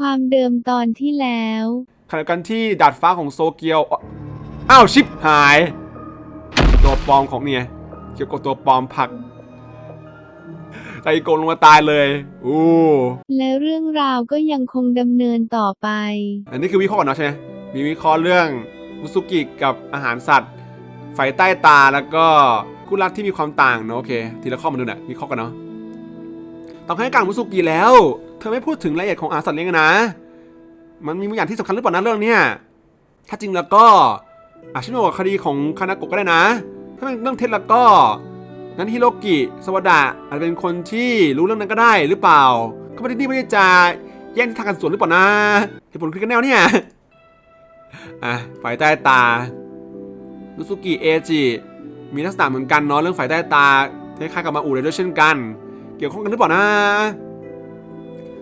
ความเดิมตอนที่แล้วขณะกันที่ดาดฟ้าของโซเกียวอ้าวชิปหาย ตัวปลอมของเนี่ยเกี่ยวกับตัวปลอมผักไอโกนลงมาตายเลย อู้และเรื่องราวก็ยังคงดำเนินต่อไป อันนี้คือวิเคราะห์ก่อนเนาะใช่ไหมมีวิเคราะห์เรื่องมุสุกิกับอาหารสัตว์ ไฟใต้ตาแล้วก็คู่รักที่มีความต่างเนาะโอเค ทีละข้อมาดูหน่อยวิเคราะห์กันเนาะต้องให้การมุสุกิแล้ว เธอไม่พูดถึงรายละเอียดของอาสัตว์เลี้ยงนะ มันมีบางอย่างที่สำคัญหรือเปล่านะเรื่องเนี้ยถ้าจริงแล้วก็อาจจะเชื่อมโยงกับคดีของคานาโกะก็ได้นะ ถ้าเป็นเรื่องเท็จแล้วก็งั้นฮิโรกิสวัสดะอาจจะเป็นคนที่รู้เรื่องนั้นก็ได้หรือเปล่า ก็ไม่ได้นี่ไม่ได้จะแย่งที่ทางกันสวนหรือเปล่านะเหตุผลคือกันแนวเนี่ยอะฝ่ายใต้ตานุสุกิเอจิมีลักษณะเหมือนกันเนาะเรื่องฝ่ายใต้ตาคล้ายๆกับมาอูเลยด้วยเช่นกัน เกี่ยวข้องกันหรือเปล่านะ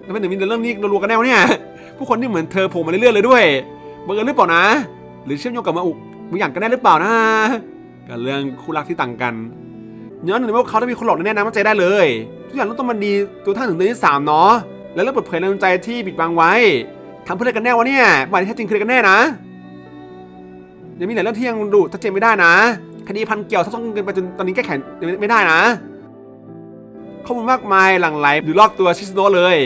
แล้วเป็นหนึ่งมีเรื่องนี้รัวๆกันแนวเนี่ย ผู้คนที่เหมือนเธอโผล่มาเรื่อยๆเลยด้วยบังเอิญหรือเปล่านะ หรือเชื่อมโยงกับมาอุบางอย่างกันแน่หรือเปล่านะกับเรื่องคู่รักที่ต่างกันย้อนถึงว่าเขาต้มีคนหลอกแน่ๆนะมั่นใจได้เลยทุกอย่างต้องมันดีตัวท่านถึงเดือนที่สามเนาะแล้วเรื่องเปิดเผยแรงจูงใจที่ปิดบังไว้ทำเพื่ออะไรกันแน่วะเนี่ยวันที่แท้จริงคืออะไรกันแน่นะยังมีหลายเรื่องที่ยังดูชัดเจนไม่ได้นะคดีพันเกี่ยวซับซ้อนเกินไปจนตอนนี้แก้ไขไม่ได้นะข้อมูลมากมายหลั่งไหลอยู่รอบตัวชิสโนเลย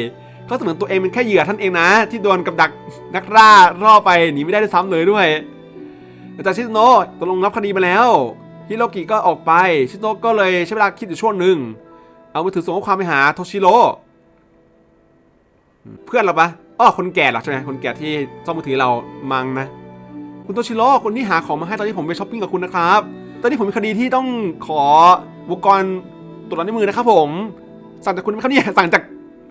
เขาเสมือนตัวเองเป็นแค่เหยื่อท่านเองนะ ที่โดนกับดักนักล่าล่อไปหนีไม่ได้ด้วยซ้ำเลยด้วยแต่จากชิสโนะตกลงรับคดีมาแล้วฮิโรกิก็ออกไปชิสโนะก็เลยใช้เวลาคิดอยู่ช่วงหนึ่งเอามือถือส่งข้อความไปหาโทชิโร่เพื่อนเราปะอ้อคนแก่หรอใช่ไหมคนแก่ที่ซ่อมมือถือเรามังนะ คุณโทชิโร่คนที่หาของมาให้ตอนที่ผมไปช้อปปิ้งกับคุณนะครับ ตอนนี้ผมมีคดีที่ต้องขออุปกรณ์ตรวจลายนิ้วมือนะครับผม สั่งจากคุณไหมครับเนี่ยสั่งจาก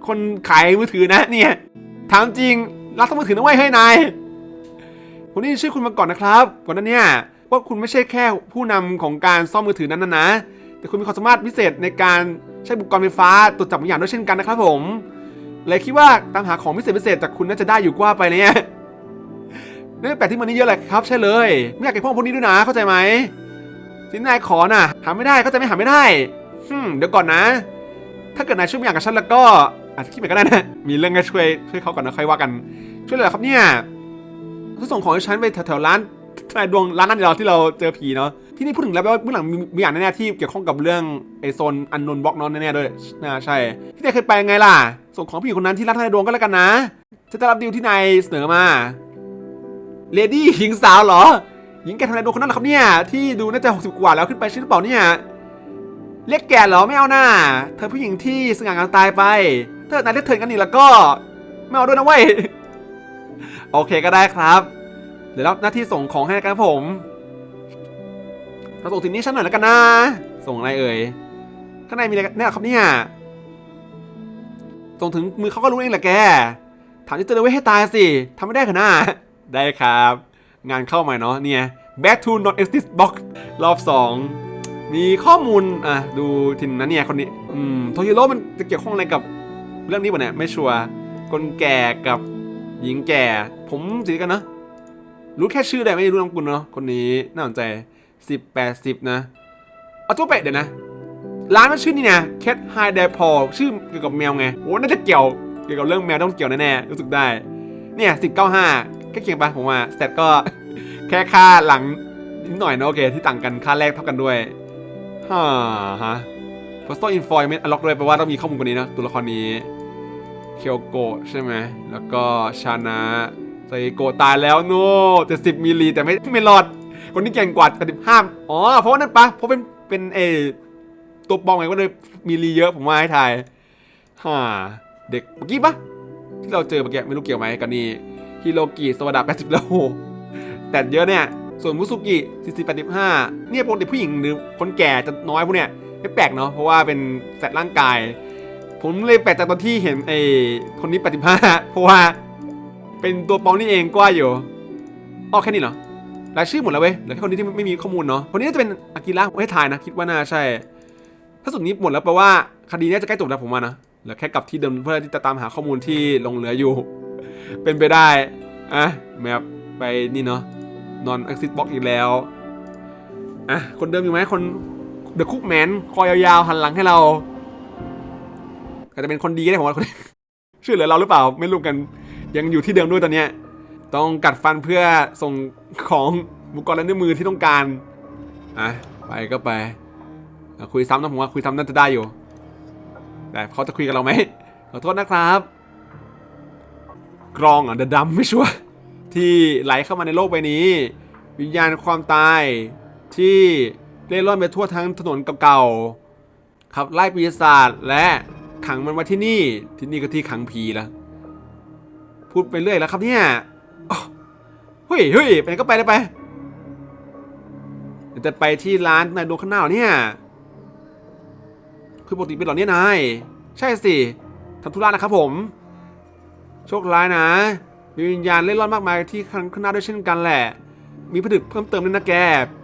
คนขายมือถือนะเนี่ยถามจริงรับซ่อมมือถือนะไว้ยให้นายผมได้ยินชื่อคุณมาก่อนนะครับ ก่อนหนั้นเนี่ยว่าคุณไม่ใช่แค่ผู้นำของการซ่อมมือถือนั้นนะนะ แต่คุณมีความสามารถพิเศษในการใช้อุปกรณ์ไฟฟ้าตรวจจับบางอย่างด้วยเช่นกันนะครับผมเลยคิดว่าตามหาของพิเศษพิเศษจากคุณน่าจะได้อยู่กว่าไปเนี่ยเรื่องแปลกที่มันนี่เยอะแหละครับใช่เลยไม่อยากเก็บพวกพวกนี้ด้วยนะเข้าใจไหมที่นายขอน่ะหาไม่ได้ก็จะไม่หาไม่ได้ฮึเดี๋ยวก่อนนะ ถ้าเกิดนายช่วยบางอย่างกับฉันแล้วก็ อาจจะคิดเหมือนกันได้นะ มีเรื่องให้ช่วยช่วยเขาก่อนนะค่อยว่ากัน ช่วยเลยเหรครับเนี่ยเขาส่งของให้ฉันไปแถวๆร้านทนายดวงร้านนั้นเราที่เราเจอผีเนาะที่นี่พูดถึงแล้วว่าเบื้องหลังมีมีอย่างแน่ๆที่เกี่ยวข้องกับเรื่องไอโซนอันนนบล็อกนอนแน่ๆด้วยน่าใช่ ที่นายเคยไปไงล่ะ ส่งของผู้หญิงคนนั้นที่ร้านทนายดวงก็แล้วกันนะฉันจะรับดีลที่นายเสนอมาเลดี้หญิงสาวเหรอหญิงแก่ทนายดวงคนนั้นเหรอครับเนี่ยที่ดูน่าจะหกสิบกว่าแล้วขึ้นไปใช่หรือเปล่าเนี่ยเรียกแก่เหรอไม่เอาหน้าเธอผู้หญิงที่สง่างามตายไป ถ้าเกิดนายเรียกเธอกันอีกแล้วก็ ไม่เอาด้วยนะเว้ย โอเคก็ได้ครับ เดี๋ยวรับหน้าที่ส่งของให้นะครับผมเราส่งถึงนี้ฉันหน่อยแล้วกันนะ ส่งอะไรเอ่ย ข้างในมีอะไรกันเนี่ยครับเนี่ยส่งถึงมือเขาก็รู้เองแหละแก ถามที่เตือนไว้ให้ตายสิทำไม่ได้ขนาดได้ครับ งานเข้าใหม่เนาะเนี่ย back to not exist box รอบสองมีข้อมูล อะ ดูทินนะเนี่ยคนนี้ อืม โทฮิโร่มันจะเกี่ยวข้องอะไรกับ เรื่องนี้ป่ะเนี่ยไม่ชัวร์คนแก่กับหญิงแก่ ผมสีกันเนอะรู้แค่ชื่อแต่ไม่รู้นามกุลเนาะคนนี้น่าสนใจสิบแปดสิบนะเอาตัวเป็ดเดี๋ยวนะ ร้านมันชื่อนี่นะ Cat High d a p o ชื่อเกี่ยวกับแมวไงโอ้น่าจะเกี่ยวเกี่ยวกับเรื่องแมวต้องเกี่ยวแน่ๆรู้สึกได้ เนี่ยสิบเก้าห้าแค่เคียงไปผมว่าสเตตก็แค่ค่าหลังนิดหน่อยนะโอเคที่ต่างกันค่าแรกเท่ากันด้วยฮ่าฮะ Postal Information Unlock ด้วยแปลว่าต้องมีข้อมูลกว่านี้นะตัวละครนี้ เคียวโกะใช่ไหม แล้วก็ชานะไซโกะตายแล้วโน่แต่สิบมิลลิแต่ไม่ไม่รอด คนที่เก่งกว่าแต่สิบห้ามอ๋อ เพราะว่านั่นปะเพราะเป็นเป็นเอตัวปองไงก็เลยมิลลิเยอะผมว่าให้ทายฮ่าเด็กเมื่อกี้ปะที่เราเจอเมื่อกี้ไม่รู้เกี่ยวไหมกันนี่ฮิโรกิสวัสดา80แล้วโอ้โหแต่เยอะเนี่ยส่วนมุสุกิ40 85เนี่ยปกติผู้หญิงหรือคนแก่จะน้อยพวกเนี้ยไม่แปลกเนาะเพราะว่าเป็นแสตร่างกาย ผมเลยแปลกจากตอนที่เห็นไอ้คนนี้85เพราะว่า เป็นตัวปลอมนี่เองก็ว่าอยู่อ๋อแค่นี้เหรอรายชื่อหมดแล้วเว้ยเหลือแค่คนนี้ที่ไม่มีข้อมูลเนาะคนนี้น่าจะเป็นอากิระไม่ทายนะ คิดว่าน่าใช่ ถ้าสุดนี้หมดแล้วแปลว่าคดีนี้จะใกล้จบแล้วผมว่านะเหลือแค่กลับที่เดิมเพื่อที่จะตามหาข้อมูลที่หลงเหลืออยู่ เป็นไปได้อะแมปไปนี่เนาะนอน exit box อีกแล้วอะคนเดิมอยู่ไหมคน The Cookman คอยยาวๆหันหลังให้เรา ก็จะเป็นคนดีก็ได้ผมว่าคนช่วยเหลือเราหรือเปล่าไม่รู้กัน ยังอยู่ที่เดิมด้วยตอนเนี้ยต้องกัดฟันเพื่อส่งของอุกรและนิ้วมือที่ต้องการอะไปก็ไปคุยซ้ำนะผมว่าคุยซ้ำน่าจะได้อยู่ แต่เขาจะคุยกับเราไหมขอโทษนะครับ กรองเหรอะเดดำไม่ชัวร์ที่ไหลเข้ามาในโลกใบนี้ วิญญาณความตายที่เล่ร่อนไปทั่วทั้งถนนเก่าๆขับไล่ปีศาจและ ขังมันไว้ที่นี่ ที่นี่ก็ที่ขังผีละพูดไปเรื่อยแล้วครับเนี่ยเฮ้ยเฮ้ยไปก็ไปเลยไปจะไปที่ร้านนายดวงข้างหน้าเนี่ย คือปกติเป็นหรอเนี่ยนาย ใช่สิทำธุระนะครับผม โชคร้ายนะ มีวิญญาณเล่นร่อนมากมายที่ข้างหน้าด้วยเช่นกันแหละ มีผลึกเพิ่มเติมด้วยนะแก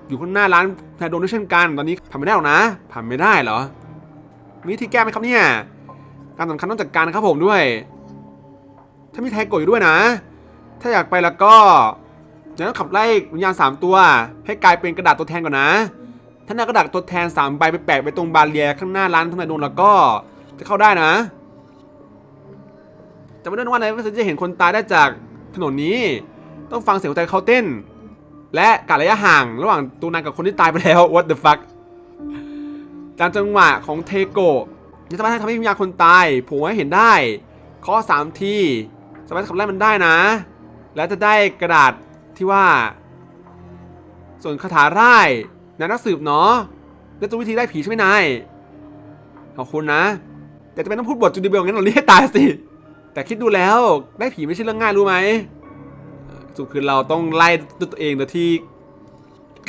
อยู่ข้างหน้าร้านนายโดนด้วยเช่นกัน ตอนนี้ทำไม่ได้หรอกนะทำไม่ได้เหรอ มีวิธีแก้ไหมครับเนี่ย การสำคัญต้องจัดการนะครับผมด้วย ถ้ามีไทโกะอยู่ด้วยนะ ถ้าอยากไปแล้วก็จะต้องขับไล่วิญญาณสามตัว ให้กลายเป็นกระดาษตัวแทนก่อนนะ ถ้านำกระดาษตัวแทนสามใบไปแปะไปตรงบาเรียข้างหน้าร้านทนายโดนแล้วก็จะเข้าได้นะจะไม่ได้ว่าอะไรว่าจะเห็นคนตายได้จากถนนนี้ ต้องฟังเสียงหัวใจเขาเต้น และการระยะห่างระหว่างตัวนางกับคนที่ตายไปแล้ว what the fuck ตามจังหวะของเทโกะ จะสามารถทำให้วิญญาณคนตายโผล่ให้เห็นได้ ข้อสามทีสามารถขับไล่มันได้นะ แล้วจะได้กระดาษที่ว่า ส่วนคาถาร่ายนายนักสืบเนาะแล้วจะวิธีได้ผีใช่ไหมนายขอบคุณนะ แต่จะเป็นต้องพูดบทจูดิเบลงั้นเราเรียกตายสิ แต่คิดดูแล้วได้ผีไม่ใช่เรื่องง่ายรู้ไหมสุดคือเราต้องไล่ตัวเองโดยที่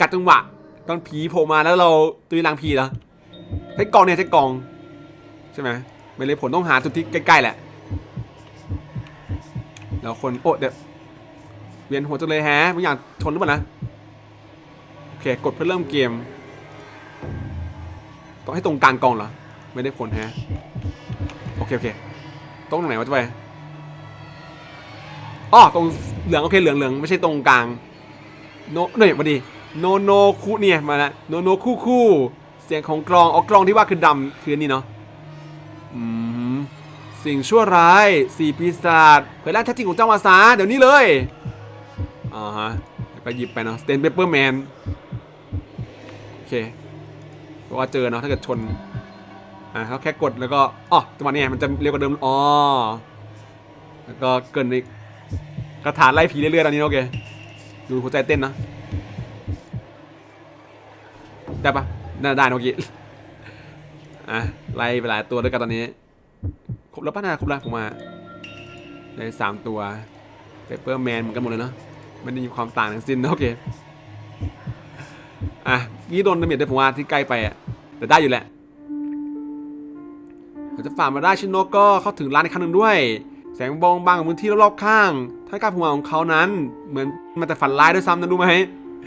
กัดจังหวะ ตอนผีโผล่มาแล้วเราตุยลังผีเหรอใช้กองเนี่ยใช้กอง ช่ไหมไม่เลยผลต้องหาจุดที่ใกล้ๆแหละ แล้วคนโอ้เดี๋ยวเวียนหัวจังเลยแฮะไม่อย่ากชนหรือเปล่านะ โอเค กดเพื่อเริ่มเกม ต้องให้ตรงกลางกองเหรอ ไม่ได้ผลแฮะ โอเค โอเคตรงไหนวะจะไปอ๋อตรงเหลือง โอเค เหลืองเหลืองไม่ใช่ตรงกลาง โนเนี่ยมาดี โนโนคุเนี่ย มาละโนโนคู่คู่ เสียงของกลอง อ๋อกลองที่ว่าคือดำคือนี่เนาะ อืมสิ่งชั่วร้ายสี่ปีศาจเผยร่างแท้จริงของเจ้ามาซาเดี๋ยวนี้เลยอ่าฮะก็หยิบไปเนาะสเตนเปเปอร์แมนโอเคเพราะว่าเจอเนาะถ้าเกิดชนอ่าเขาแค่กดแล้วก็อ๋อจังหวะนี้มันจะเร็วกว่าเดิมอ๋อแล้วก็เกินอีกกระถานไล่ผีเรื่อยๆตอนนี้โอเคดูหัวใจเต้นนะได้ปะได้ได้นะเมื่อกี้ อะไล่ไปหลายตัวด้วยกันตอนนี้ ครบแล้วป้านาครบแล้วผมมาได้สามตัวเปเปอร์แมนเหมือนกันหมดเลยเนาะไม่ได้มีความต่างทั้งสิ้นโอเคอะนี่โดนดาเมจได้ผมว่าที่ใกล้ไปอะแต่ได้อยู่แหละเราจะฝ่ามาได้ชินโนก็เข้าถึงร้านอีกครั้งหนึ่งด้วย แสงบองบางของพื้นที่รอบๆข้างถ้าการผัวของเขานั้น เหมือนมันแต่ฝันร้ายด้วยซ้ำนะรู้ไหม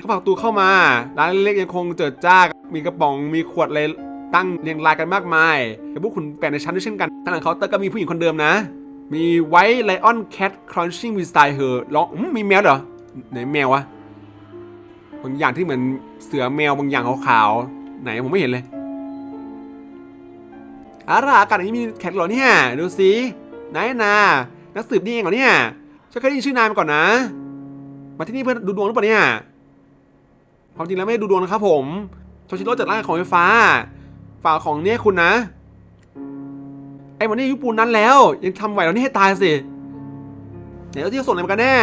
เขาผลักประตูเข้ามา ร้านเล็กๆยังคงเจิดจ้า มีกระป๋องมีขวดอะไร ตั้งเรียงรายกันมากมายกับพวกขุนแปลกในชั้นด้วยเช่นกันข้างหลังเคาน์เตอร์ก็มีผู้หญิงคนเดิมนะ มีไวท์ไลออนแคทครอนชิ่งวีสไตล์เฮอร้องมีแมวเหรอไหนแมววะบางอย่างที่เหมือนเสือแมวบางอย่างขาวๆไหนผมไม่เห็นเลยอาราอากาศนี้มีแขกเหรอเนี่ยดูสินายนา นักสืบนี่เองเหรอเนี่ยฉันเคยได้ยินชื่อนายมาก่อนนะ มาที่นี่เพื่อดูดวงหรือเปล่าเนี่ยความจริงแล้วไม่ได้ดูดวงนะครับผมโทชิโร่จัดร้านของไฟฟ้า ฝากของเนี่ยคุณนะ ไอ้วันนี้ยุปูนนั้นแล้ว ยังทำไหวแล้วนี่ให้ตายสิไหนเราที่จะส่งอะไรมากันแน่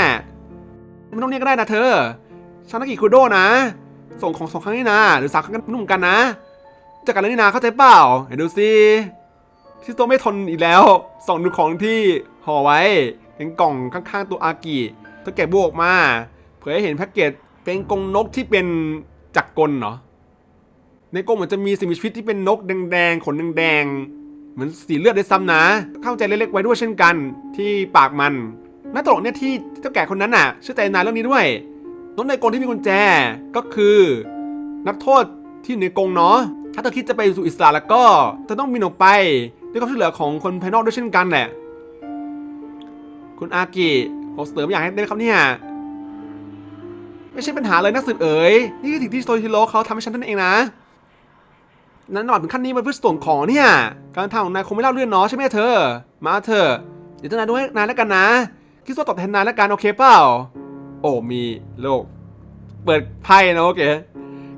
ไม่ต้องเรียกก็ได้นะเธอชานากิคุโดนะ ส่งของสองครั้งนี่นะหรือสามครั้งกันนุ่มกันนะจากกันแล้วนี่นะเข้าใจเปล่าไหนดูสิที่โตไม่ทนอีกแล้วส่องดูของที่ห่อไว้เป็นกล่องข้างๆตัวอากิเธอแกะบวกมา เผยให้เห็นแพ็กเกจเป็นกรงนกที่เป็นจักรกลเหรอ ในกรงเหมือนจะมีสิ่งมีชีวิตที่เป็นนกแดงๆขนแดงๆเหมือนสีเลือดได้ซ้ำนะ เข้าใจเล็กๆไว้ด้วยเช่นกัน ที่ปากมันน่าตลกเนี่ยที่เจ้าแก่คนนั้นน่ะเชื่อใจนายเรื่องนี้ด้วยนกในกรงที่มีกุญแจก็คือ นักโทษที่อยู่ในกรงเนาะถ้าเธอคิดจะไปสู่อิสระแล้วก็เธอต้องบินออกไปด้วยความช่วยเหลือของคนภายนอกด้วยเช่นกันแหละคุณอากิขอเสนออย่างให้ได้ครับเนี่ยไม่ใช่ปัญหาเลยนักสืบเอ๋ยนี่คือสิ่งที่โซฮิโร่เขาทำให้ฉันนั่นเองนะ นั้นหนอดถึงขั้นนี้มาเพื่อส่งของเนี่ย การทำของนายคงไม่เล่าเรื่องเนาะใช่ไหมเธอ มาเถอะเดี๋ยวจะนายด้วยนายแล้วกันนะ คิดว่าตอบแทนนายแล้วกันโอเคเปล่า โอ้มีโลก เปิดไพ่นะโอเค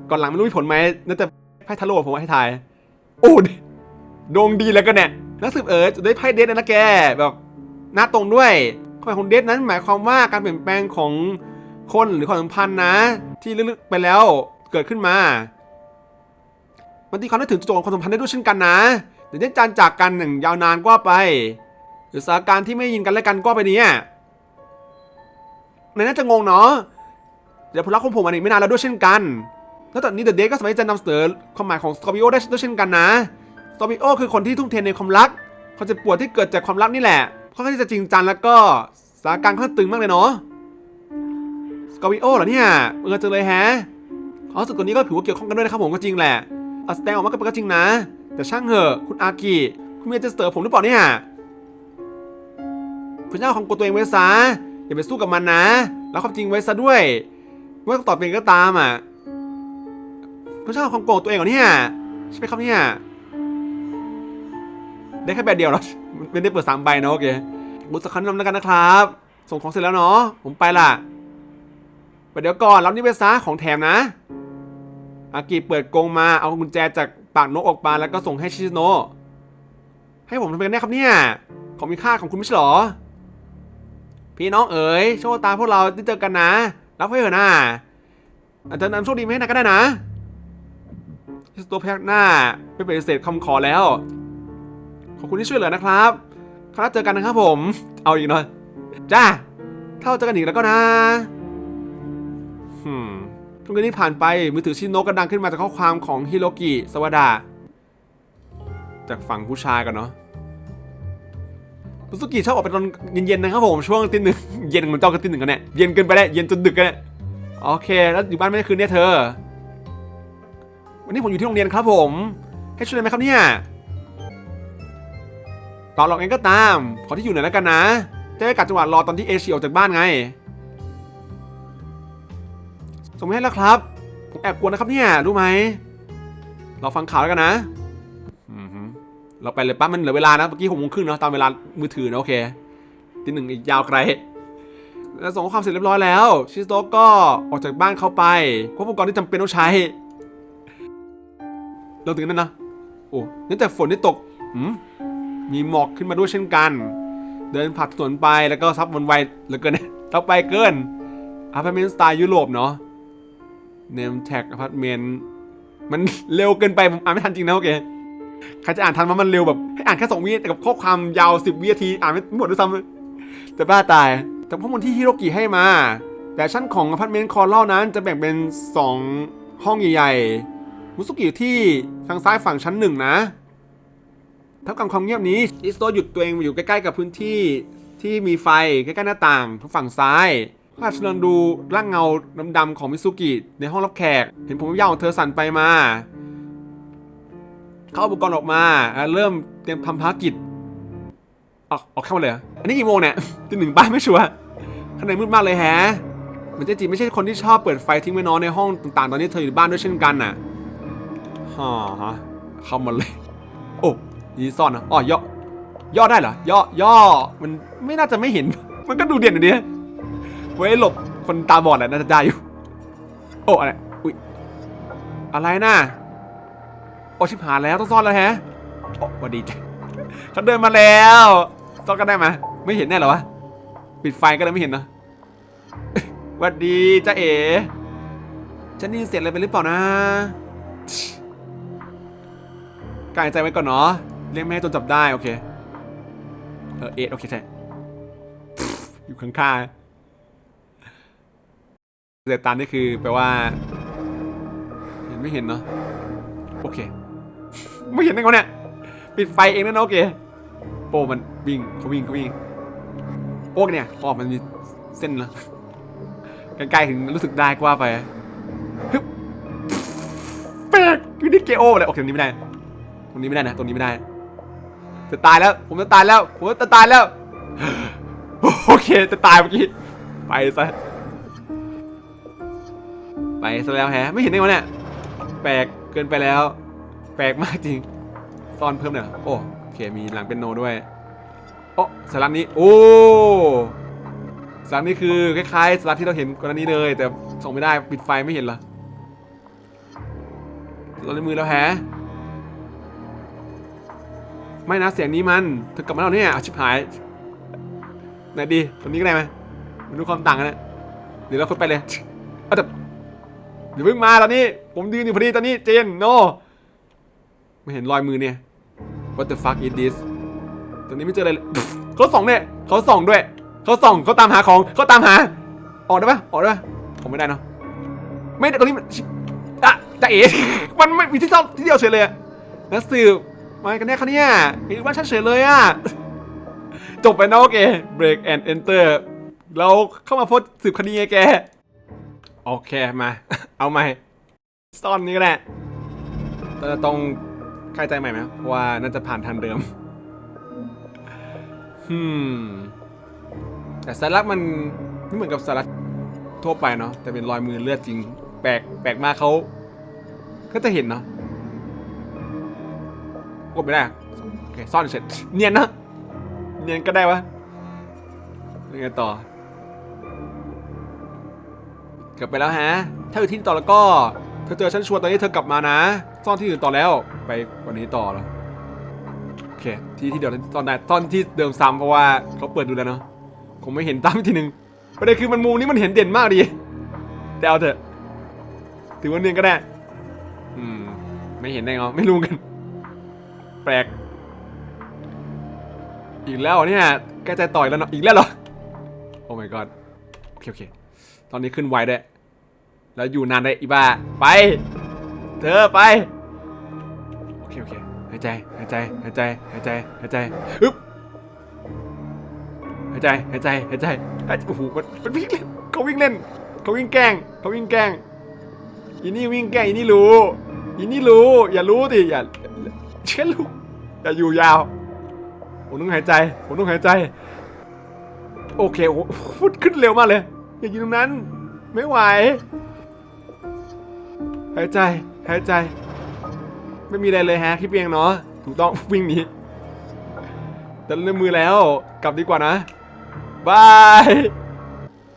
ก่อนหลังไม่รู้มีผลไหมน่าจะไพ่ทาโร่ผมว่าให้ทาย โอ้ดดวงดีแล้วกันเนี่ยนักสืบเอ๋ยจะได้ไพ่เดทนะแกแบบหน้าตรงด้วยความหมายของเดทนั้นหมายความว่าการเปลี่ยนแปลงของคนหรือความสัมพันธ์นะ ที่ลึกๆไปแล้วเกิดขึ้นมา มันตีความได้ถึงจุดจบของความสัมพันธ์ได้ด้วยเช่นกันนะแต่เช่นการจากกันอย่างยาวนานก็ไป หรือสถานการณ์ที่ไม่ยินกันและกันก็ไปนี้ในน่าจะงงเนาะเดี๋ยวผลลัพธ์ของผมอันนี้ไม่นานแล้วด้วยเช่นกันแล้วตอนนี้เดอะเดก็สามารถจะนำเสนอความหมายของสกอร์ปิโอได้ด้วยเช่นกันนะสกอร์ปิโอคือคนที่ทุ่มเทในความรักความเจ็บปวดที่เกิดจากความรักนี่แหละค่อนข้างที่จะจริงจังแล้วก็สถานการณ์ค่อนข้างตึงมากเลยเนาะสกอร์ปิโอเหรอเนี่ยเออเจอเลยแฮะความรู้สึกตัวนี้ก็ถือว่าเกี่ยวข้องกันด้วยนะครับผมก็จริงแหละ แสดงออกมาก็จริงนะ แต่ช่างเหอะ คุณอากิ คุณเมีอะไรจะเสนอผมหรือเปล่าเนี่ยคุณเจ้าของกตัวเองไว้ซะ อย่าไปสู้กับมันนะ แล้วความจริงไว้ซะด้วยไม่ว่าคำตอบเป็นก็ตามอะคุณเจ้าของโกตัวเองเหรอเนี่ยใช่ไหมครับเนี่ย ได้แค่แบบเดียวเหรอไม่ได้เปิดสามใบเนาะโอเคบุษคันนำแล้วกันนะครับ ส่งของเสร็จแล้วเนาะ ผมไปละไปเดี๋ยวก่อนรับนี่ไปซะของแถมนะ อากิเปิดกรงมาเอากุญแจจากปากนกออกมาแล้วก็ส่งให้ชิโนะให้ผมทำไมกันแน่ครับเนี่ย ของมีค่าของคุณไม่ใช่หรอ พี่น้องเอ๋ยโชคตาพวกเราได้เจอกันนะ รับไว้เถอะนะอาจจะนำโชคดีมาให้นายก็ได้นะชิสโตพยักหน้าไม่ปฏิเสธคำขอแล้ว ขอบคุณที่ช่วยเหลือนะครับคณะเจอกันนะครับผม เอาอีกหน่อยจ้าถ้าเราเจอกันอีกแล้วก็นะ มช่วงนี้ผ่านไปมือถือชินโนก็ดังขึ้นมาจากข้อความของฮิโรกิสวดา จากฝั่งผู้ชายกันเนาะมุสุกิชอบออกไปตอนเย็นๆนะครับผมช่วงตีหนึ่งเย็นเหมือนเจ้ากันตีหนึ่งกันเนี่ยเย็นเกินไปแล้วเย็นจนดึกกันเนี่ยโอเค แล้วอยู่บ้านไม่ได้คืนเนี่ยเธอ วันนี้ผมอยู่ที่โรงเรียนครับผม ให้ช่วยไหมครับเนี่ยตอนหลอกเองก็ตาม ขอที่อยู่หน่อยแล้วกันนะจะได้กลับจังหวัดรอตอนที่เอเชียออกจากบ้านไง ส่งมาให้แล้วครับ ผมแอบกลัวนะครับเนี่ย รู้ไหม เราฟังข่าวแล้วกันนะอือหือเราไปเลยปั๊บมันเหลือเวลานะ เมื่อกี้หกโมงครึ่งเนาะ ตามเวลามือถือนะโอเคทีหนึ่งอีกยาวไกลแล้วส่งข้อความเสร็จเรียบร้อยแล้ว ชิสโตะก็ออกจากบ้านเข้าไปเพราะอุปกรณ์ที่จำเป็นต้องใช้ เราถึงนั้นนะ โอ้เนื่องจากฝนที่ตกหืมมีหมอกขึ้นมาด้วยเช่นกัน เดินผ่านถนนไปแล้วก็ซับวนไวเหลือเกินซับไปเกินอพาร์ตเมนต์สไตล์ยุโรปเนาะ เนมแท็กอพาร์ตเมนต์มันเร็วเกินไป ผมอ่านไม่ทันจริงนะโอเคใครจะอ่านทันว่ามันเร็วแบบให้อ่านแค่สองวิแต่กับข้อความยาวสิบวินาที อ่านไม่หมดด้วยซ้ำจะบ้าตาย แต่ข้อมูลที่ฮิโรกิให้มา แต่ชั้นของอพาร์ตเมนต์คอร์ลนั้นจะแบ่งเป็น 2 ห้องใหญ่ๆมุสุกิอยู่ที่ทางซ้ายฝั่งชั้นหนึ่งนะท่ากลางความเงียบนี้อิสโตหยุดตัวเองมาอยู่ใกล้ๆกับพื้นที่ที่มีไฟใกล้ๆหน้าต่างทางฝั่งซ้าย พาชนดูร่างเงาดำๆของมิสุกิในห้องรับแขก เห็นผมยาวของเธอสั่นไปมา เขาเอาอุปกรณ์ออกมาเริ่มเตรียมทำภารกิจ ออกออกเข้ามาเลย อันนี้กี่โมงเนี่ยตีหนึ่งบ้านไม่ชัวร์ข้างในมืดมากเลยแฮะเหมันเจจีไม่ใช่คนที่ชอบเปิดไฟทิ้งไว้นอนในห้องต่างๆ ตอนนี้เธออยู่บ้านด้วยเช่นกันน่ะฮ่าฮะเข้ามาเลย โอ้ยีซ่อนนะอ๋อย่อย่อได้เหรอย่อย่อมันไม่น่าจะไม่เห็น มันก็ดูเด่นอยู่ดีนะไว้หลบคนตาบอดแหละน่าจะได้อยู่ โอ้อะไรอุ้ยอะไรน่ะโอชิบหายแล้วต้องซ่อนแล้วแฮะโอ้วัสดีจ้ะเขาเดินมาแล้วซ่อนกันได้ไหมไม่เห็นแน่หรอวะปิดไฟก็เลยไม่เห็นนะวัสดีจ้าเอ๋ฉันนี่เสร็จอะไรไปหรือเปล่านะกายใจไว้ก่อนเนาะเรียกแม่จนจับได้โอเคเออเอ็ดโอเคใช่อยู่ข้างๆ เสร็จตามนี่คือแปลว่า เห็นไม่เห็นเนาะโอเค ไม่เห็นได้ไงเนี่ย ปิดไฟเองนะเนโอเคโอ้มันวิ่งเขาวิ่งเขาวิ่งโอ้เนี่ยออกมันมีเส้นละใกล้ๆถึงรู้สึกได้กว่าไปฮึบแป๊กอยู่ที่เกโอเลยโอเคตรงนี้ไม่ได้ ตรงนี้ไม่ได้นะตรงนี้ไม่ได้ จะตายแล้ว ผมจะตายแล้ว ผมจะตายแล้ว โอเคจะตายเมื่อกี้ ไปซะ ไปซะแล้วแฮะไม่เห็นได้วะเนี่ยแปลกเกินไปแล้ว แปลกมากจริงซ่อนเพิ่มเนี่อยโอ้โอเคมีหลังเป็นโนด้วยโอ้สารันนี้โอ้สารนี่คือคล้ายๆสารที่เราเห็นก่อนหน้านี้เลย แต่ส่งไม่ได้ปิดไฟไม่เห็นเหรอเราในมือแล้วแฮะไม่นะเสียงนี้มันเธอกลับมาแล้วเนี่ยเอาชิบหายไหนดีตรงนี้ก็ได้ไหมมันดูความต่างกันนะเดี๋ยวเราคนไปเลยเอาแต่ เดี๋ยวเพิ่งมาตอนนี้ ผมยืนอยู่พอดีตอนนี้เจนโนไม่เห็นรอยมือเนี่ย What the fuck is this ตรงนี้ไม่เจออะไรเลยเขาส่องเนี่ยเขาส่องด้วยเขาส่องเขาตามหาของเขาตามหา ออกได้ปะออกได้ปะผมไม่ได้เนาะไม่ได้ตรงนี้มันอะจะเอ๋มันไม่มีที่ซ่อมที่เดียวเฉยเลยนักสืบมากันแน่คะเนี่ยเห็นว่าฉันเฉยเลยอะจบไปนะโอเค break and enter เราเข้ามาพบสืบคดีไงแก โอเคมา เอาใหม่ ซ่อนนี้ก็ได้แต่ต้องคลาใจใหม่ไหมเพราะว่าน่าจะผ่านทางเดิมฮึมแต่สารักมันไม่เหมือนกับสารักทั่วไปเนาะแต่เป็นรอยมือเลือดจริง แปลกแปลกมากเขาก็จะเห็นเนาะกดไม่ได้โอเคซ่อนเสร็จเนียนนะเนียนก็ได้วะยังไงต่อ กลับไปแล้วฮะ ถ้าอยู่ที่นี่ต่อแล้วก็ เธอเจอฉันชวนตอนนี้เธอกลับมานะ ซ่อนที่อื่นต่อแล้ว ไปกว่านี้ต่อแล้วโอเค ที่ที่เดิมตอนได้ตอนที่เดิมซ้ำเพราะว่าเขาเปิดดูแล้วเนาะ คงไม่เห็นตามทีหนึ่งประเด็นคือมันมุมนี้มันเห็นเด่นมากดี แต่เอาเถอะ ถือว่าเนียนก็ได้ อืม ไม่เห็นได้ไงไม่รู้กัน แปลก อีกแล้วเนี่ยใกล้ใจต่อยแล้วเนาะ อีกแล้วเหรอ โอ้ my god โอเคโอเค ตอนนี้ขึ้นไวได้วยแล้วอยู่นานได้อีบ้า ไป เธอไป โอเคโอเคหายใจหายใจหายใจหายใจหายใจอึ๊บหายใจหายใจหายใจหายใจโอ้โหมันมันวิ่งเล่นเขาวิ่งเล่นเขาวิ่งแกล้งเขาวิ่งแกล้งอีนี่วิ่งแกล้งอีนี่รู้อีนี่รู้ อย่ารู้ดิอย่าเชื่อรู้อย่าอยู่ยาวผมต้องหายใจผมต้องหายใจ โอเคโอ้โหขึ้นเร็วมากเลย อย่าอยู่ตรงนั้น ไม่ไหว หายใจ หายใจ ไม่มีอะไรเลยฮะคลิปเองเนาะ ถูกต้องวิ่งหนีแต่เริ่มมือแล้ว กลับดีกว่านะ บาย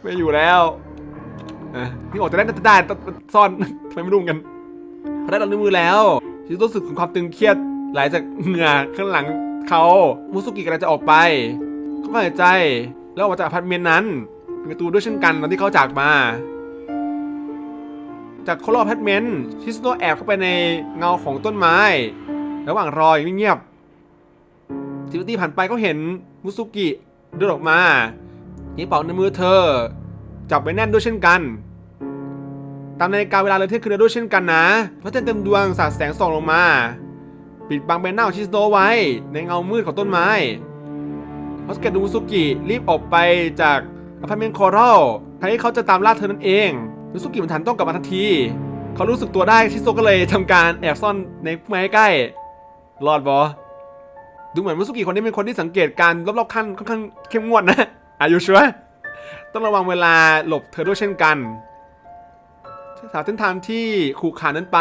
ไม่อยู่แล้วอนี่ออกจะได้จะได้ต้องซ่อนทำไมไม่รู้เหมือนกันพอได้เรานิ้มือแล้วชิซุรู้สึกถึงความตึงเครียดไหลจากเหงื่อข้างหลังเขา มุสุกิกำลังจะออกไป เขาก็หายใจ แล้วออกมาจากอพาร์ตเมนต์นั้น ปิดประตูด้วยเช่นกันตอนที่เขาจากมา จากโคโลอพาร์ตเมนต์ชิสโนแอบเข้าไปในเงาของต้นไม้ ระหว่างรออย่างเงียบทิวตี้ผ่านไปก็เห็นมุสุกิเดินออกมาหยิบเป๋าในมือเธอ จับไว้แน่นด้วยเช่นกัน ตามนาฬิกาเวลาเลยเที่ยงคืนด้วยเช่นกันนะพระจันทร์เต็มดวงสาดแสงส่องลงมา ปิดบังใบหน้าของชิสโนไว้ ในเงามืดของต้นไม้ฮอสเกตดูมุสุกิรีบออกไปจาก อพาร์ตเมนต์คอรัลแทนที่เขาจะตามล่าเธอนั่นเองมุสุกิมันทันต้องกลับมาทันทีเขารู้สึกตัวได้ชิโซก็เลยทำการแอบซ่อนในพุ่มไม้ใกล้รอดบอดูเหมือนมุสุกิคนนี้เป็นคนที่สังเกตการรอบๆขั้นค่อนข้างเข้มงวดนะอายุชัวต้องระวังเวลาหลบเธอด้วยเช่นกันสาวเส้นทางที่ขู่ขานั้นไป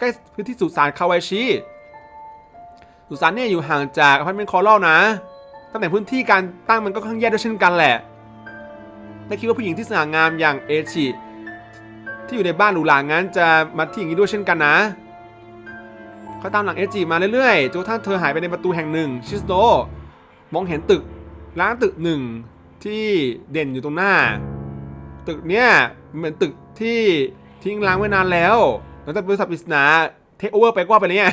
ใกล้พื้นที่สุสานคาวาชิสุสานเนี่ยอยู่ห่างจากอพาร์ตเมนต์คอรัลนะตั้งแต่พื้นที่การตั้งมันก็ค่อนข้างแยกด้วยเช่นกันแหละ และคิดว่าผู้หญิงที่สง่างามอย่างเอชิที่อยู่ในบ้านหรูหรางั้นจะมาที่อย่างนี้ด้วยเช่นกันนะเขาตามหลังเอจิมาเรื่อยๆจนกระทั่งเธอหายไปในประตูแห่งหนึ่งชิสโตมองเห็นตึกร้างตึกหนึ่งที่เด่นอยู่ตรงหน้า ตึกเนี้ยเหมือนตึกที่ทิ้งร้างไว้นานแล้วหลังจากบริษัทปริศนาเทคโอเวอร์ไปกว่าไปเนี่ย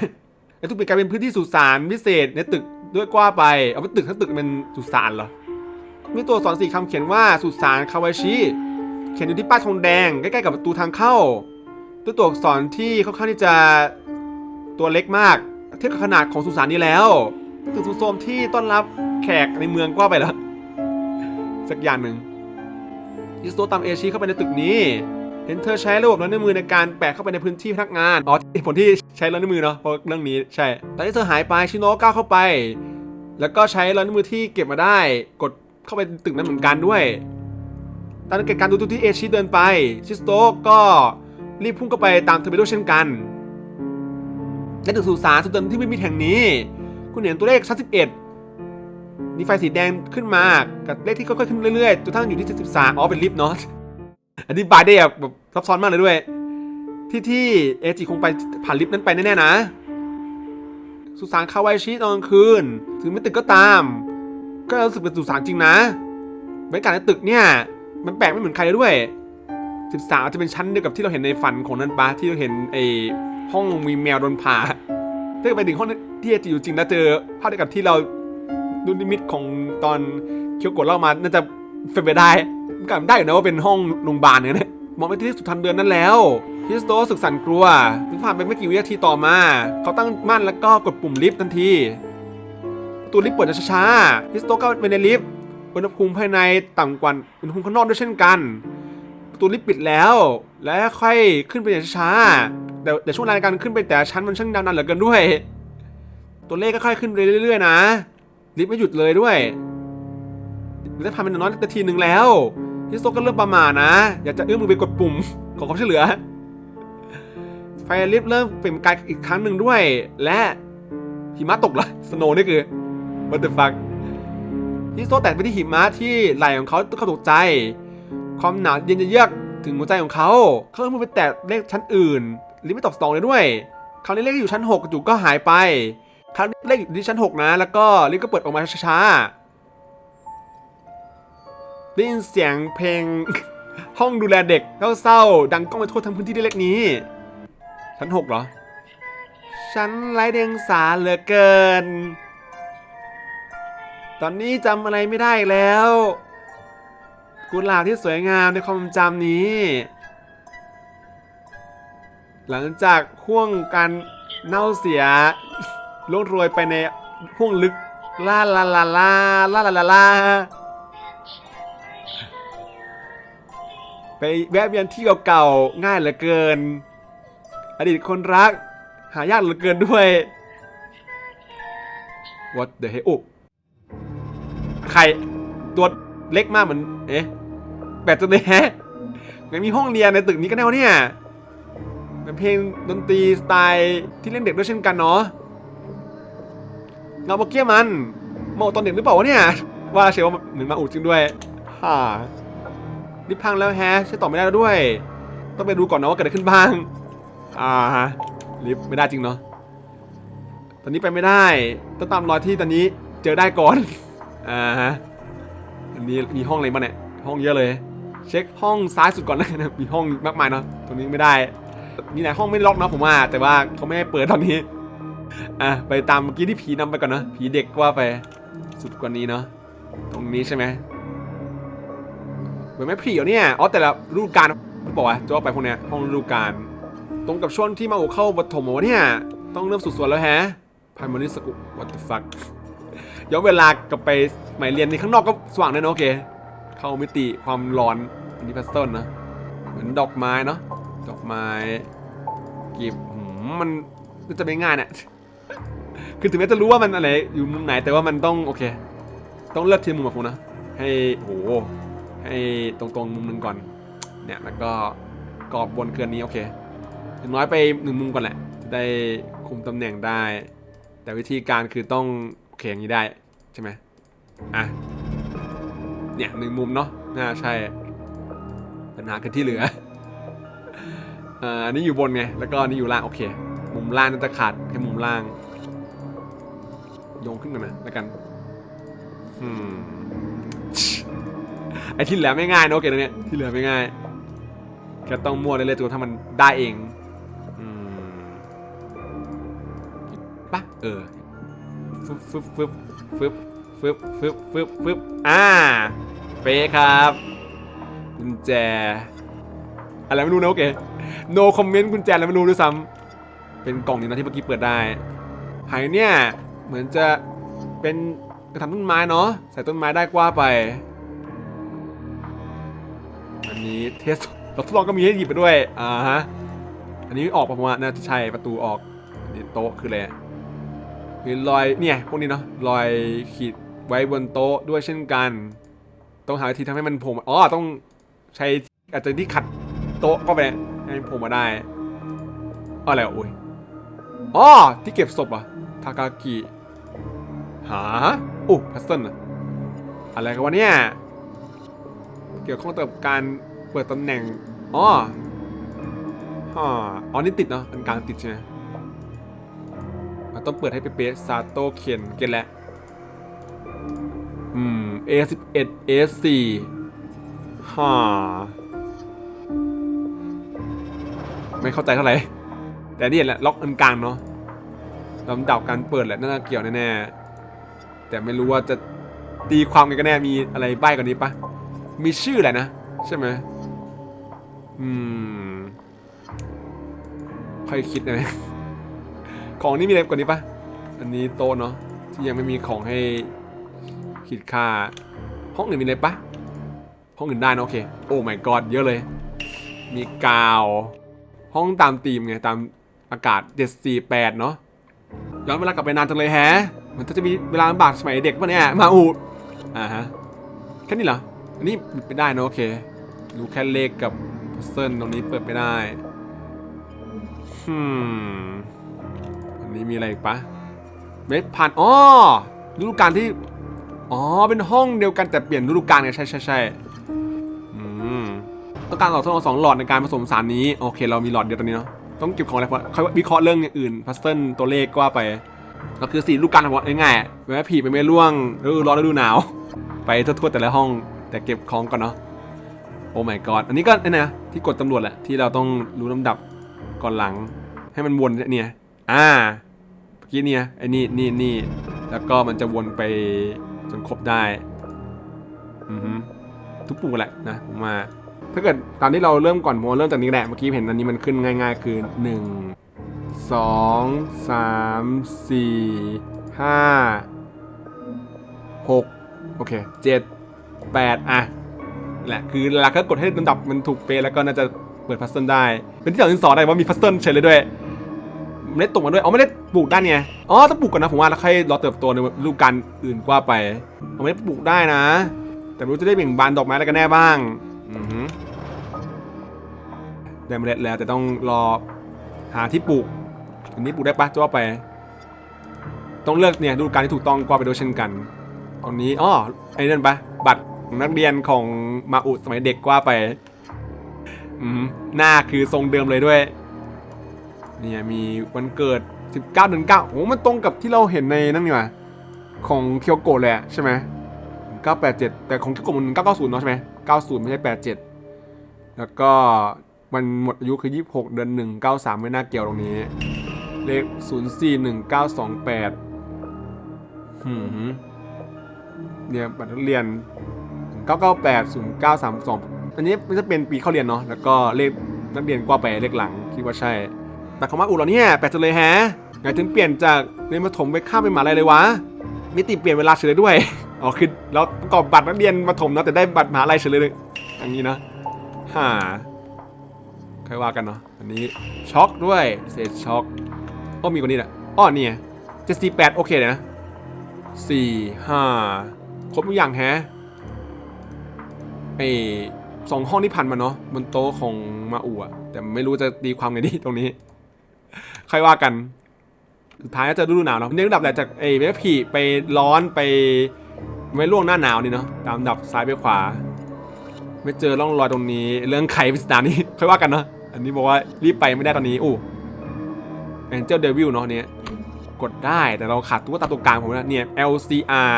ไอ้ทุกปีกลายเป็นพื้นที่สุสานพิเศษในตึกด้วยกว่าไป เอาเป็นตึกทั้งตึกเป็นสุสานเหรอ มีตัวสอักษรสี่คำเขียนว่าสุสานคาวาชิ เขียนอยู่ที่ป้ายธงแดงใกล้ๆกับประตูทางเข้าด้วยตัวอักษรที่ค่อนข้างที่จะตัวเล็กมาก เทียบกับขนาดของสุสานนี้แล้วตึกสุโทรมที่ต้อนรับแขกในเมืองกว่าไปแล้ว สักอย่างหนึ่งยิสโตตามเอชีเข้าไปในตึกนี้เห็นเธอใช้ระบบนิ้วในวมือในการแปะเข้าไปในพื้นที่พนักงานอ๋อผลที่ใช้รอยนิ้วมือเนาะเพราะเรื่องนี้ใช่ตอนที่เธอหายไปชิโนะก้าวเข้าไป แล้วก็ใช้รอยนิ้วมือที่เก็บมาได้กด เข้าไปตึกนั้นเหมือนกันด้วย ตอนนั้นเกิดการดูทุกที่เอชิเดินไป ชิสโตะก็รีบพุ่งเข้าไปตามเธอไปด้วยเช่นกันและตึกสุสานสุดเดิมที่ไม่มีแห่งนี้ คุณเห็นตัวเลขชั้น11มีไฟสีแดงขึ้นมา กับเลขที่ค่อยๆขึ้นเรื่อยๆจนทั้งอยู่ที่73อ๋อเป็นลิฟต์เนาะอธิบายได้แบบซับซ้อนมากเลยด้วย ที่ที่เอจิคงไปผ่านลิฟต์นั้นไปแน่ๆนะสุสานคาวายชิตอนกลางคืน ถึงไม่ตึกก็ตาม ก็รู้สึกเป็นสุสานจริงนะบรรยากาศในตึกเนี่ย มันแปลกไม่เหมือนใครเลยด้วย 13อาจจะเป็นชั้นเดียวกับที่เราเห็นในฝันของนันปะที่เราเห็นไอ้ห้องมีแมวโดนผ่าถ้าไปถึงห้องที่จิอยู่จริงแล้วเจอภาพเดียวกับที่เราดูนิมิตของตอนเคียวโกะเล่ามาน่าจะเป็นไปได้มันก็ได้อยู่นะว่าเป็นห้องโรงพยาบาลเนี่ยนะมองไปที่สุดทันเดือนนั้นแล้วฮิสโตสึกสั่นกลัวผ่านไปไม่กี่วินาทีต่อมา เขาตั้งมั่นแล้วก็กดปุ่มลิฟต์ทันที ประตูลิฟต์เปิดช้าๆฮิสโตก็ไปในลิฟต์อุณหภูมิภายในต่ำกว่าอุณหภูมิข้างนอกด้วยเช่นกันประตูลิฟต์ปิดแล้ว และค่อยขึ้นไปอย่างช้าๆแต่แต่ช่วงรายการขึ้นไปแต่ชั้นมันช่างยาวนานเหลือเกินด้วย ตัวเลขก็ค่อยขึ้นไปเรื่อยๆนะ ลิฟต์ไม่หยุดเลยด้วยได้ผ่านไปน้อยนาทีหนึ่งแล้วฮิสโตก็เริ่มประมาทนะ อยากจะเอื้อมมือไปกดปุ่มขอความช่วยเหลือไฟลิฟต์เริ่มเปลี่ยนกายอีกครั้งหนึ่งด้วย และหิมะตกเหรอสโนนี่คือ what the fuck ฮิสโตแตะไปที่หิมะที่ไหล่ของเขาเขาตกใจ ความหนาวเย็นจะเยือกถึงหัวใจของเขา เขาเริ่มไปแตะเลขชั้นอื่นลิฟไม่ตกสตองเลยด้วย คราวนี้เลขอยู่ชั้น 6จู่ก็หายไป คราวนี้เลขอยู่ที่ชั้น 6 นะ แล้วก็ลิฟก็เปิดออกมาช้าๆ ได้ยินเสียงเพลงห้องดูแลเด็กเศร้าๆดังก้องไปทั่วทั้งพื้นที่เล็กนี้ ชั้น 6 เหรอฉันไร้เดียงสาเหลือเกิน ตอนนี้จำอะไรไม่ได้อีกแล้ว กุหลาบที่สวยงามในความจำนี้ หลังจากห่วงการเน่าเสียล่วงโรยไปในห่วงลึกลาลาลาลาลาลาลาลาไปแวะเวียนที่เก่าๆง่ายเหลือเกิน อดีตคนรัก หายากเหลือเกินด้วย What the hell โอ้ ใครตัวเล็กมากเหมือน เอ๊ะแปลกจังเลยแฮะงั้นมีห้องเรียนในตึกนี้กันแน่วะเนี่ยเป็นเพลงดนตรีสไตล์ที่เล่นเด็กด้วยเช่นกันเนาะเงาโปเกียมันโมตอนเด็กหรือเปล่าวะเนี่ย ว่าเชียวว่าเหมือนมาอุดจริงด้วยฮ่านี่พังแล้วแฮะใช้ต่อไม่ได้แล้วด้วย ต้องไปดูก่อนนะว่าเกิดอะไรขึ้นบ้าง อ่าฮะลิฟไม่ได้จริงเนาะตอนนี้ไปไม่ได้ ต้องตามรอยที่ตอนนี้เจอได้ก่อน อ่าฮะอันนี้มีห้องอะไรบ้างเนี่ย ห้องเยอะเลย เช็คห้องซ้ายสุดก่อนนะมีห้องมากมายเนาะตรงนี้ไม่ได้ มีหลายห้องไม่ล็อกนะผมว่า แต่ว่าเขาไม่ให้เปิดตอนนี้อะไปตามเมื่อกี้ที่ผีนำไปก่อนเนาะผีเด็กว่าไปสุดกว่านี้เนาะตรงนี้ใช่ไหมเหมือนไม่ผีเหรอเนี่ยอ๋อแต่ละฤดูกาลบอกว่าจะว่าไปพวกเนี้ยห้องฤดูกาลตรงกับช่วงที่มาโอเข้าปฐมวะเนี่ยต้องเริ่มสุดส่วนแล้วแฮะพายมาริสกุ what the fuck ย้อนเวลากลับไปสมัยเรียนในข้างนอกก็สว่างเลยเนอะโอเค เข้ามิติความร้อนอันนี้พัซเซิลนะ เหมือนดอกไม้เนาะดอกไม้กีบหืมมันก็จะไม่ง่ายเนี่ยคือถึงแม้จะรู้ว่ามันอะไรอยู่มุมไหนแต่ว่ามันต้องโอเค ต้องเลือกทีมมุมแบบผมนะ ให้โหให้ตรงๆมุมหนึงก่อน เนี่ยแล้วก็กรอบบนเกินนี้โอเคอย่างน้อยไปหนึ่งมุมก่อนแหละจะได้คุมตำแหน่งได้ แต่วิธีการคือต้อง เคอย่างนี้ได้ใช่ไหมอะเนี่ยหนึ่งมุมเนาะน่าใช่ปัญหาคือที่เหลืออ่ออันนี้อยู่บนไง แล้วก็อันนี้อยู่ล่าง โอเค มุมล่างน่าจะขาดแค่มุมล่าง โยงขึ้นกันนะแล้วกันอืมไอ้ที่เหลือไม่ง่ายนะโอเคตรงเนี้ยที่เหลือไม่ง่ายแค่ต้องมั่วได้เลยจนถ้ามันได้เองอืมปะเออ ฟึบฟึบฟึบฟึบฟึบฟึบฟึบฟึบอ่าเป๊ครับกุญแจ อะไรไม่รู้นะโอเค no comment กุญแจอะไรไม่รู้ด้วยซ้ำเป็นกล่องนี้นะที่เมื่อกี้เปิดได้หายเนี่ย เหมือนจะเป็นกระถางต้นไม้เนาะใส่ต้นไม้ได้กว่าไป อันนี้เทสเราทดลองก็มีให้หยิบไปด้วยอ่าฮะอันนี้ออกประมาณน่าจะใช่ประตูออกอันนี้โต๊ะคืออะไร คือรอยเนี่ยพวกนี้เนาะรอยขีดไว้บนโต๊ะด้วยเช่นกัน ต้องหาวิธีทำให้มันผมอ๋อต้องใช้อาจจะที่ขัดโต๊ะก็ไปให้มันโผล่มาได้อะไรอะโอ้ยอ๋อที่เก็บศพอะทากากิหาโอ้พัซเซิลอะอะไรกันวะเนี่ยเกี่ยวข้องกับการเปิดตำแหน่งอ๋ออ๋อนี่ติดเนาะอันกลางติดใช่ไหม ราต้องเปิดให้เป๊ะซาโตเคนเก็ตแล้วอืม A11 A4 ฮ่าไม่เข้าใจเท่าไหร่ แต่นี่แหละล็อกอันกลางเนาะลำดับการเปิดแหละน่าจะเกี่ยวแน่ๆ แต่ไม่รู้ว่าจะตีความกันกันแน่มีอะไรใบ้กว่านี้ปะมีชื่อแหละนะ ใช่ไหมอืม ค่อยคิดนะ ของนี่มีอะไรกว่านี้ปะอันนี้โต๊ะเนาะที่ยังไม่มีของให้คิดค่า ห้องอื่นมีอะไรปะห้องอื่นได้นะโอเค โอ้ my god เยอะเลย มีกาว ห้องตามธีมไงตามอากาศ 748 เนาะย้อนเวลากลับไปนานจังเลยแฮะเหมือนจะมีเวลาลำบากสมัยเด็กปะเนี่ยมาอูอ่าฮะแค่นี้เหรออันนี้ปิดไปได้นะโอเครู้แค่เลขกับพัซเซิลตรงนี้เปิดไปได้ฮึม นนี้มีอะไรอีกปะเม็ดพันอ๋อฤดูกาลที่ อ๋อ เป็นห้องเดียวกันแต่เปลี่ยนฤดูกาลไงใช่ใช่ใช่อืมต้องการต่อทดลองสองหลอดในการผสมสารนี้ โอเค เรามีหลอดเดียวตอนนี้เนาะ ต้องเก็บของอะไรเพราะค่อยวิเคราะห์เรื่องอื่นพัซเซิลตัวเลขก็ว่าไป ก็คือสี่ฤดูกาลทั้งหมดง่ายๆแม้ผีไปไม่ร่วงฤดูร้อนฤดูหนาว ไปทั่วๆแต่ละห้องแต่เก็บของก่อนเนาะ โอ้ my god อันนี้ก็เนี่ยนะที่กดตำรวจแหละที่เราต้องรู้ลำดับก่อนหลังให้มันวนเนี่ย อ่าเมื่อกี้เนี่ยไอ้นี่นี่นี่แล้วก็มันจะวนไปจนครบได้อือฮึทุกปุ่มแหละนะผมมาถ้าเกิดตอนที่เราเริ่มก่อนผมว่าเริ่มจากนี้แหละเมื่อกี้เห็นอันนี้มันขึ้นง่าย ๆ คือ 1 2 3 4 5 6 โอเค 7 8 อะแหละคือหลักก็กดให้ลำดับมันถูกเปแล้วก็น่าจะเปิดพัซเซิลได้ เป็นที่สองที่สองได้ว่ามีพัซเซิลเฉยเลยด้วย ไม่ได้ตกมาด้วยอ๋อไม่ได้ปลูกได้เนี่ยอ๋อต้องปลูกก่อนนะผมว่าแล้วค่อยรอเติบโตในฤดูกาลอื่นกว่าไปเอาไม่ได้ปลูกได้นะ แต่ไม่รู้จะได้เบ่งบานดอกไม้อะไรกันแน่บ้างอือหือได้เมล็ดแล้วแต่ต้องรอหาที่ปลูกอันนี้ปลูกได้ปะจะว่าไป ต้องเลือกเนี่ยฤดูกาลที่ถูกต้องกว่าไปด้วยเช่นกัน ตอนนี้อ๋อไอ้นั่นปะบัตรนักเรียนของมาอุสมัยเด็กว่าไป อืมหน้าคือทรงเดิมเลยด้วย เนี่ยมีวันเกิด 19เดือน9โอ้มันตรงกับที่เราเห็นในนั่นนี่หว่าของเคียวโกะเละใช่ไหม987 แต่ของเคียวโกะมัน990เนาะใช่ไหม90 ไม่ใช่ 87 แล้วก็มันหมดอายุคือ 26 เดือน 1 93 ไม่น่าเกี่ยวตรงนี้ เลข 041928หืมเนี่ยบัตรนักเรียน 998 0932 อันนี้มันจะเป็นปีเข้าเรียนเนาะแล้วก็เลขนักเรียนกว่าไปเลขหลังคิดว่าใช่ แต่คำว่าอุเหรอเนี่ยแปลกจังเลยแฮะไงถึงเปลี่ยนจากเรียนประถมไปข้ามไปมหาลัยเลยวะมิติเปลี่ยนเวลาเฉยเลยด้วยอ๋อคือเราประกอบบัตรนักเรียนประถมเนาะแต่ได้บัตรมหาลัยเฉยเลยอย่างนี้นะฮ่าค่อยว่ากันเนาะอันนี้ช็อกด้วยเศษช็อกโอ้มีกว่านี้แหละอ้อเนี่ยเจ็ดสี่แปดโอเคเลยนะสี่ห้าครบทุกอย่างแฮะไอสองห้องที่ผ่านมาเนาะบนโต๊ะของมาอูอะแต่ไม่รู้จะตีความไงดีตรงนี้ ค่อยว่ากันสุดท้ายก็จะฤดูหนาวเนาะเนื่องดับแหละจากไอ้แม่ผีไปร้อนไปไม่ล่วงหน้าหนาวนี่เนาะตามดับซ้ายไปขวา ไม่เจอร่องรอยตรงนี้ เรื่องไขปริศนานี้ค่อยว่ากันเนาะอันนี้บอกว่ารีบไปไม่ได้ตอนนี้อู้แองเจิลเดวิลเนาะเนี่ยกดได้แต่เราขาดตุ๊กตาตัวกลางผมนะเนี่ย LCR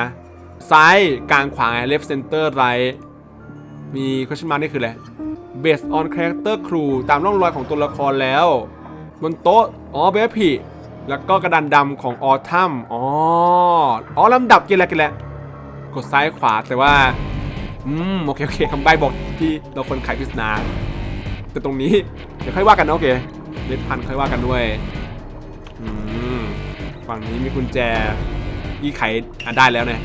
ซ้ายกลางขวา left center right มี question mark นี่คืออะไร based on character crew ตามร่องรอยของตัวละครแล้ว บนโต๊ะ อ๋อเบฟพีแล้วก็กระดานดำของออทัมอ๋อ อ๋อลำดับกินอะไรกันแหละกดซ้ายขวาแต่ว่า อืม โอเค โอเคคำใบ้บอกที่เราคนไขปริศนาแต่ตรงนี้ เดี๋ยวค่อยว่ากันนะโอเคเล็ดพันค่อยว่ากันด้วย อืม ฝั่งนี้มีกุญแจยี่ไขอะได้แล้วเนี่ย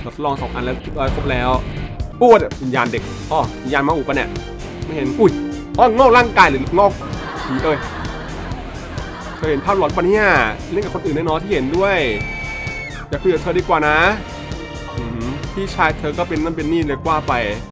เราทดลองสองอันแล้วเรียบร้อครบแล้วอู้ววิญญาณเด็กอ๋อวิญญาณมาอุปะเนี่ย ไม่เห็น อุ้ยอ๋องอกร่างกายหรืองอกผีเอ้ย ธอเห็นภาพหลอนปะเนี่ยเล่นกับคนอื่นแน่นอนที่เห็นด้วยอย่าคุยกับเธอดีกว่านะพี่ชายเธอก็เป็นนั่นเป็นนี่เลยกว่าไป